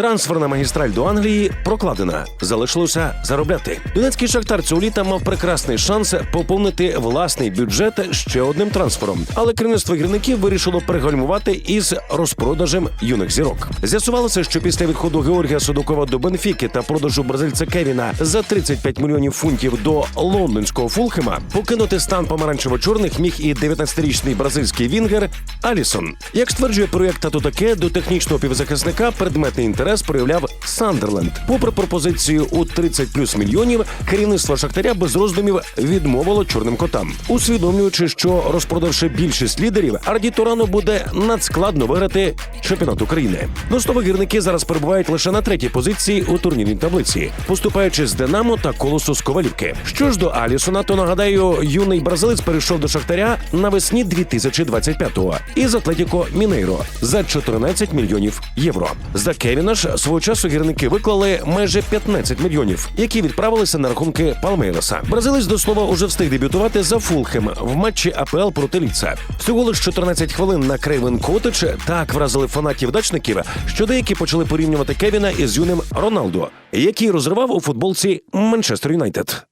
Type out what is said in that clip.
Трансферна магістраль до Англії прокладена. Залишилося заробляти. Донецький шахтар цього літа мав прекрасний шанс поповнити власний бюджет ще одним трансфером. Але керівництво гірників вирішило перегальмувати із розпродажем юних зірок. З'ясувалося, що після відходу Георгія Судукова до Бенфіки та продажу бразильця Кевіна за 35 мільйонів фунтів до лондонського Фулхема покинути стан помаранчево-чорних міг і 19-річний бразильський вінгер Алісон. Як стверджує проєкт «Тату таке, до технічного півзахисника предметний інтерес проявляв Сандерленд. Попри пропозицію у 30 плюс мільйонів, керівництво Шахтаря без роздумів відмовило чорним котам, усвідомлюючи, що розпродавши більшість лідерів, Арді Турано буде надскладно виграти чемпіонат України. Ностови гірники зараз перебувають лише на третій позиції у турнірній таблиці, поступаючи з Динамо та Колосу з Ковалівки. Що ж до Алісона, то нагадаю, юний бразилець перейшов до Шахтаря навесні 2025-го із Атлетіко Мінейро за 14 мільйонів євро. За Кевіна ж свого часу гірники виклали майже 15 мільйонів, які відправилися на рахунки Палмейроса. Бразилець до слова уже встиг дебютувати за Фулхем в матчі АПЛ проти Ліца. Всього лиш 14 хвилин на Крейвен Котич так вразили фанатів дачників, що деякі почали порівнювати Кевіна із юним Роналдо, який розривав у футболці Манчестер Юнайтед.